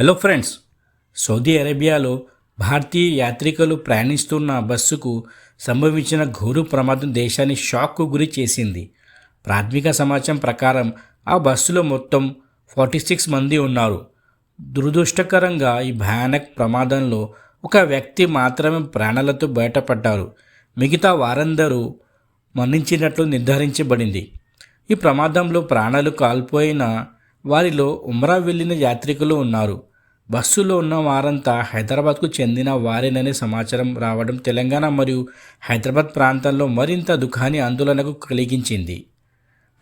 Hello friends Saudi అరేబియాలో భారతీయ యాత్రికులు ప్రయాణిస్తున్న బస్సుకు సంభవించిన ఘోర ప్రమాదం దేశాన్ని షాక్కు గురి చేసింది. ప్రాథమిక సమాచారం ప్రకారం ఆ బస్సులో మొత్తం ఫార్టీ సిక్స్ మంది ఉన్నారు. దురదృష్టకరంగా ఈ భయానక ప్రమాదంలో ఒక వ్యక్తి మాత్రమే ప్రాణాలతో బయటపడ్డారు. మిగతా వారందరూ మరణించినట్లు నిర్ధారించబడింది. ఈ ప్రమాదంలో ప్రాణాలు కాల్పోయిన వారిలో ఉమ్రా వెళ్ళిన యాత్రికులు ఉన్నారు. బస్సులో ఉన్న వారంతా హైదరాబాద్కు చెందిన వారేననే సమాచారం రావడం తెలంగాణ మరియు హైదరాబాద్ ప్రాంతంలో మరింత దుఃఖాన్ని ఆందోళనకు కలిగించింది.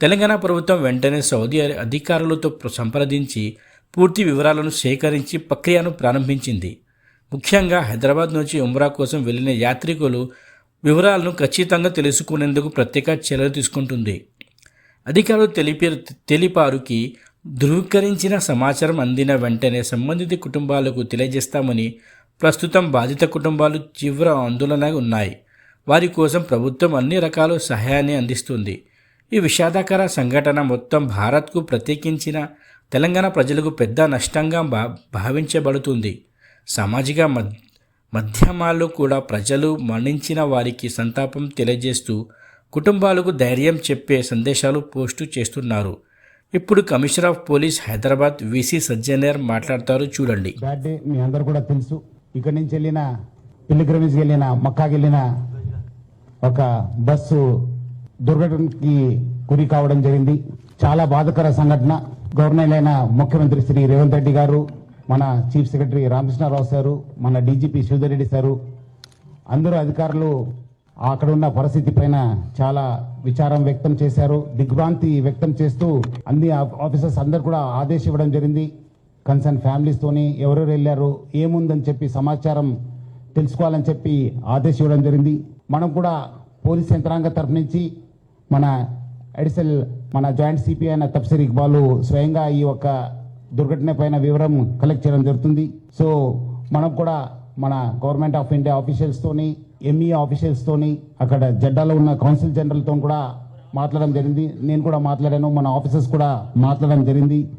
తెలంగాణ ప్రభుత్వం వెంటనే సౌదీ అధికారులతో సంప్రదించి పూర్తి వివరాలను సేకరించి ప్రక్రియను ప్రారంభించింది. ముఖ్యంగా హైదరాబాద్ నుంచి ఉమ్రా కోసం వెళ్ళిన యాత్రికులు వివరాలను ఖచ్చితంగా తెలుసుకునేందుకు ప్రత్యేక చర్యలు తీసుకుంటుంది. అధికారులు తెలిపే తెలిపారుకి ధృవీకరించిన సమాచారం అందిన వెంటనే సంబంధిత కుటుంబాలకు తెలియజేస్తామని ప్రస్తుతం బాధిత కుటుంబాలు తీవ్ర ఆందోళన ఉన్నాయి. వారి కోసం ప్రభుత్వం అన్ని రకాల సహాయాన్ని అందిస్తుంది. ఈ విషాదకర సంఘటన మొత్తం భారత్కు ప్రత్యేకించిన తెలంగాణ ప్రజలకు పెద్ద నష్టంగా భా భావించబడుతుంది. సామాజిక మద్ మాధ్యమాల్లో కూడా ప్రజలు మరణించిన వారికి సంతాపం తెలియజేస్తూ కుటుంబాలకు ధైర్యం చెప్పే సందేశాలు పోస్టు చేస్తున్నారు. ఇప్పుడు commissioner of police Hyderabad VC Sajjanar మాట్లాడతారు చూడండి. బ్యాడ్ డే మీ అందరు కూడా తెలుసు. ఇక్కడి నుంచి వెళ్ళిన పిల్లిగ్రమేజ్కి వెళ్ళిన మక్కాకి వెళ్ళిన ఒక బస్సు దుర్ఘటనకి గురి కావడం జరిగింది. చాలా బాధకర సంఘటన. గవర్నర్ అయిన ముఖ్యమంత్రి శ్రీ రేవంత్ రెడ్డి గారు మన చీఫ్ సెక్రటరీ రామకృష్ణారావు సారు మన డీజీపీ శివధర్ రెడ్డి సారు అందరూ అధికారులు అక్కడ ఉన్న పరిస్థితి పైన చాలా విచారం వ్యక్తం చేశారు. దిగ్భ్రాంతి వ్యక్తం చేస్తూ అన్ని ఆ- ఆఫీసర్స్ అందరు కూడా ఆదేశం ఇవ్వడం జరిగింది. కన్సర్న్ ఫ్యామిలీస్ తోని ఎవరెవరు వెళ్ళారు ఏముందని చెప్పి సమాచారం తెలుసుకోవాలని చెప్పి ఆదేశం ఇవ్వడం జరిగింది. మనం కూడా పోలీస్ యంత్రాంగ తరఫు నుంచి మన అడిసల్ మన జాయింట్ సిపి అయిన తప్సిర్ ఇక్బాలు స్వయంగా ఈ యొక్క దుర్ఘటన పైన వివరం కలెక్ట్ చేయడం జరుగుతుంది. సో మనం కూడా మన గవర్నమెంట్ ఆఫ్ ఇండియా ఆఫీషియల్స్ తోని ఎంఈ ఆఫీసర్స్తోని అక్కడ జెడ్డాలో ఉన్న కౌన్సిల్ జనరల్తో కూడా మాట్లాడడం జరిగింది. నేను కూడా మాట్లాడాను. మన ఆఫీసర్స్ కూడా మాట్లాడడం జరిగింది.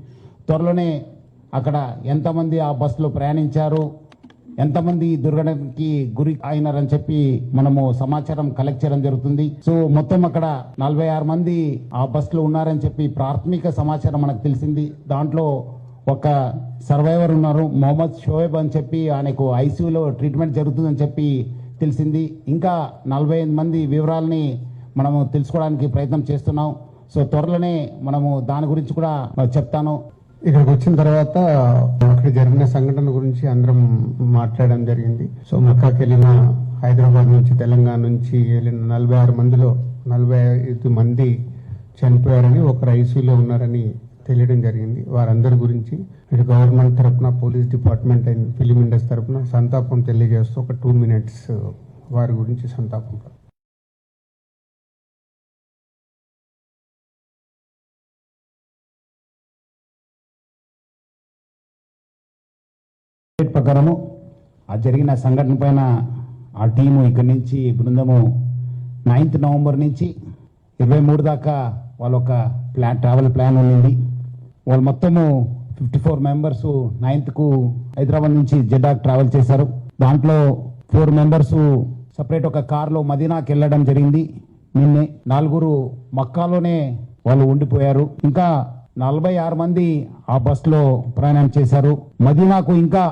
త్వరలోనే అక్కడ ఎంతమంది ఆ బస్సులో ప్రయాణించారు? ఎంతమంది ఈ దుర్ఘటనకి గురి అయినారని చెప్పి మనము సమాచారం కలెక్ట్ చేయడం జరుగుతుంది. సో మొత్తం అక్కడ నలభై ఆరు మంది ఆ బస్సులో ఉన్నారని చెప్పి ప్రాథమిక సమాచారం మనకు తెలిసింది. దాంట్లో ఒక సర్వైవర్ ఉన్నారు. మొహమ్మద్ షోయబ్ అని చెప్పి ఆయనకు ఐసీయూలో ట్రీట్మెంట్ జరుగుతుందని చెప్పి తెలిసింది. ఇంకా నలభై ఐదు మంది వివరాలని మనము తెలుసుకోవడానికి ప్రయత్నం చేస్తున్నాం. సో త్వరలోనే మనము దాని గురించి కూడా చెప్తాను. ఇక్కడికి వచ్చిన తర్వాత అక్కడ జరిగిన సంఘటన గురించి అందరం మాట్లాడడం జరిగింది. సో మక్కాకి వెళ్ళిన హైదరాబాద్ నుంచి తెలంగాణ నుంచి వెళ్ళిన నలభై ఆరు మందిలో నలభై ఐదు మంది చనిపోయారని ఒకరు ఐసీలో ఉన్నారని తెలియడం జరిగింది. వారందరి గురించి ఇటు గవర్నమెంట్ తరపున police department and film industry తరపున సంతాపం తెలియజేస్తూ ఒక టూ మినిట్స్ వారి గురించి సంతాపం. ప్రకారము ఆ జరిగిన సంఘటన పైన ఆ టీము ఇక్కడి నుంచి బృందము నైన్త్ నవంబర్ నుంచి ఇరవై మూడు దాకా వాళ్ళ ఒక ప్లాన్ ట్రావెల్ ప్లాన్ ఉండింది. వాళ్ళు మొత్తము ఫిఫ్టీ ఫోర్ మెంబర్స్ నైన్త్కు హైదరాబాద్ నుంచి జెడ్డాకు ట్రావెల్ చేశారు. దాంట్లో ఫోర్ మెంబర్స్ సపరేట్ ఒక కార్లో మదీనాకి వెళ్ళడం జరిగింది. నిన్నే నలుగురు మక్కాలోనే వాళ్ళు ఉండిపోయారు. ఇంకా నలభై ఆరు మంది ఆ బస్సులో ప్రయాణం చేశారు. మదీనాకు ఇంకా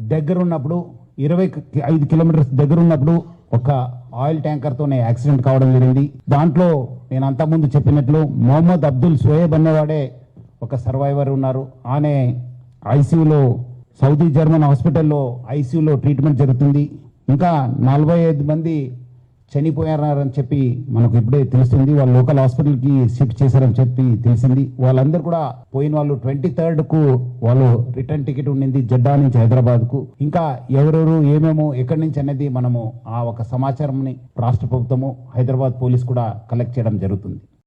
దగ్గరున్నప్పుడు ఇరవై ఐదు కిలోమీటర్స్ దగ్గర ఉన్నప్పుడు ఒక ఆయిల్ ట్యాంకర్తోనే యాక్సిడెంట్ కావడం జరిగింది. దాంట్లో నేను అంతకుముందు చెప్పినట్లు మొహమ్మద్ అబ్దుల్ సోయేబ్ అనేవాడే ఒక సర్వైవర్ ఉన్నారు. ఆనే ఐసీయూలో సౌదీ జర్మన్ హాస్పిటల్లో ఐసీయూలో ట్రీట్మెంట్ జరుగుతుంది. ఇంకా నలభై ఐదు మంది చనిపోయారని చెప్పి మనకు ఇప్పుడే తెలుస్తుంది. వాళ్ళు లోకల్ హాస్పిటల్కి షిఫ్ట్ చేశారని చెప్పి తెలిసింది. వాళ్ళందరూ కూడా పోయిన వాళ్ళు ట్వంటీ థర్డ్కు వాళ్ళు రిటర్న్ టికెట్ ఉండింది జడ్డా నుంచి హైదరాబాద్కు ఇంకా ఎవరెవరు ఏమేమో ఎక్కడి నుంచి అనేది మనము ఆ ఒక సమాచారంని రాష్ట్ర ప్రభుత్వము హైదరాబాద్ పోలీస్ కూడా కలెక్ట్ చేయడం జరుగుతుంది.